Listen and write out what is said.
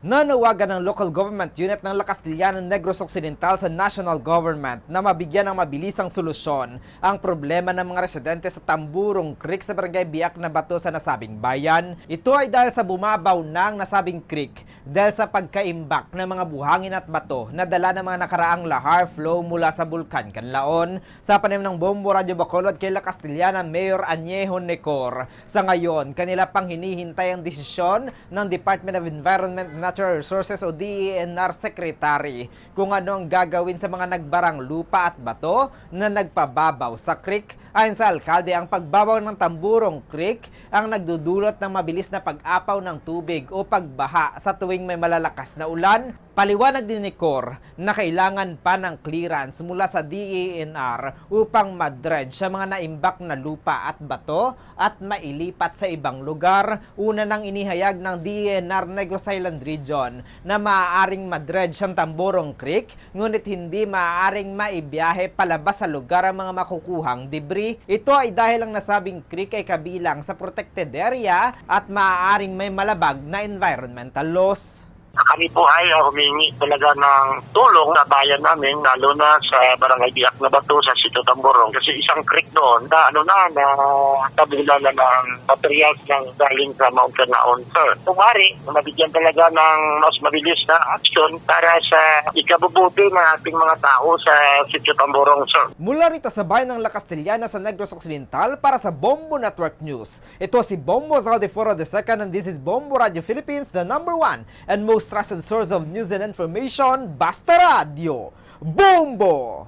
Nanawagan ng local government unit ng La Castellana Negros Occidental sa national government na mabigyan ng mabilisang solusyon ang problema ng mga residente sa Tamburong Creek sa Barangay Biak na Bato sa nasabing bayan. Ito ay dahil sa bumabaw ng nasabing creek dahil sa pagkaimbak ng mga buhangin at bato na dala ng mga nakaraang lahar flow mula sa Bulkan Canlaon. Sa panim ng Bombo Radio Bacolod kay La Castellana Mayor Añejo Necor. Sa ngayon, kanila pang hinihintay ang desisyon ng Department of Environment and Natural Resources o DENR Secretary kung ano ang gagawin sa mga nagbarang lupa at bato na nagpababaw sa creek. Ayon sa alkalde, ang pagbabaw ng Tamburong Creek ang nagdudulot ng mabilis na pag-apaw ng tubig o pagbaha sa tuwing may malalakas na ulan. Paliwanag din ni Cor na kailangan pa ng clearance mula sa DENR upang madredge sa mga naimbak na lupa at bato at mailipat sa ibang lugar. Una nang inihayag ng DENR Negros Island Region na maaaring madredge ang Tamborong Creek ngunit hindi maaaring maibiyahe palabas sa lugar ang mga makukuhang debris. Ito ay dahil ang nasabing creek ay kabilang sa protected area at maaaring may malabag na environmental laws. Kami po ay uh, humingi talaga ng tulong sa bayan namin, lalo na sa Barangay Biak na Bato sa Sito Tamborong. Kasi isang creek doon na ano na, na tabula na ng materials ng galing sa Mount Canaon, sir. Kumari, mabigyan talaga ng mas mabilis na action para sa ikabubuti ng ating mga tao sa Sito Tamborong, sir. Mula rito sa bayan ng La Castellana sa Negros Occidental para sa Bombo Network News. Ito si Bombo Zaldeforo II and this is Bombo Radio Philippines, the number one and most trusted source of news and information, Basta Radio. Bombo!